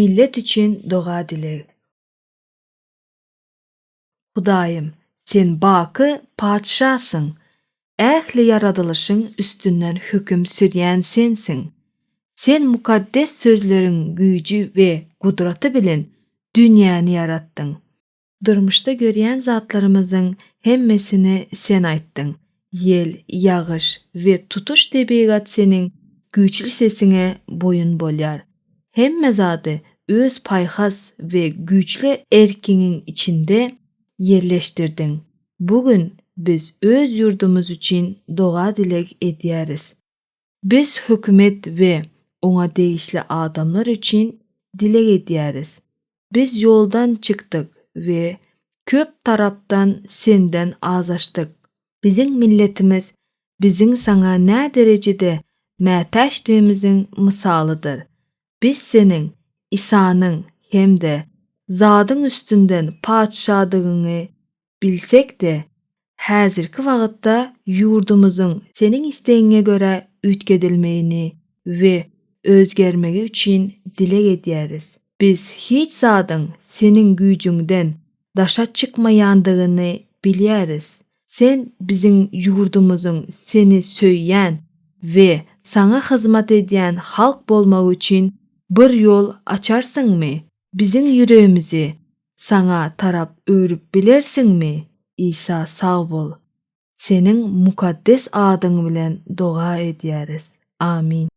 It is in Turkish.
millet üçün doga dileg. Hudaýym, sen baky padşasyň. Ähli yaradylışyň üstünden höküm sürýän sensiň. Sen mukaddes sözleriň güýji we gudraty bilen dünýäni yaratdyň. Durmuşda görýän zatlarymyzyň hemmesini sen aýtdyň. Yel, ýagyş we tutuş tebigat seniň güýçli sesiňe boyun bolýar. Hemme zady öz paýhas we güýçli erkiňiň içinde yerleşdirdiň. Bugün biz öz ýurdumyz üçin doga dilek edýäris. Biz hökümet we oňa degişli adamlar üçin dilek edýäris. Biz ýoldan çykdyk we köp tarapdan senden azaşdyk. Biziň milletimiz biziň saňa nä derejede mätäçligimiziň mysalydyr. Biz seniň İsanyň hemde zadyň üstünden padşadygyny bilsek-de häzirki wagtda ýurdumyzyň seniň istegiňe görä üýtgedilmegini we özgermegi üçin dilek edýäris. Biz hiç zadyň seniň güýjüňden daşa çykmaýandygyny bilýäris. Sen biziň ýurdumyzyň seni söýýän we saňa hyzmat edýän halk bolmagy üçin bir ýol açarsyňmy? Biziň ýüregimizi saňa tarap örüp bilersiňmi? İsa sag bol. Seniň mukaddes adyň bilen doga edýäris. Amin.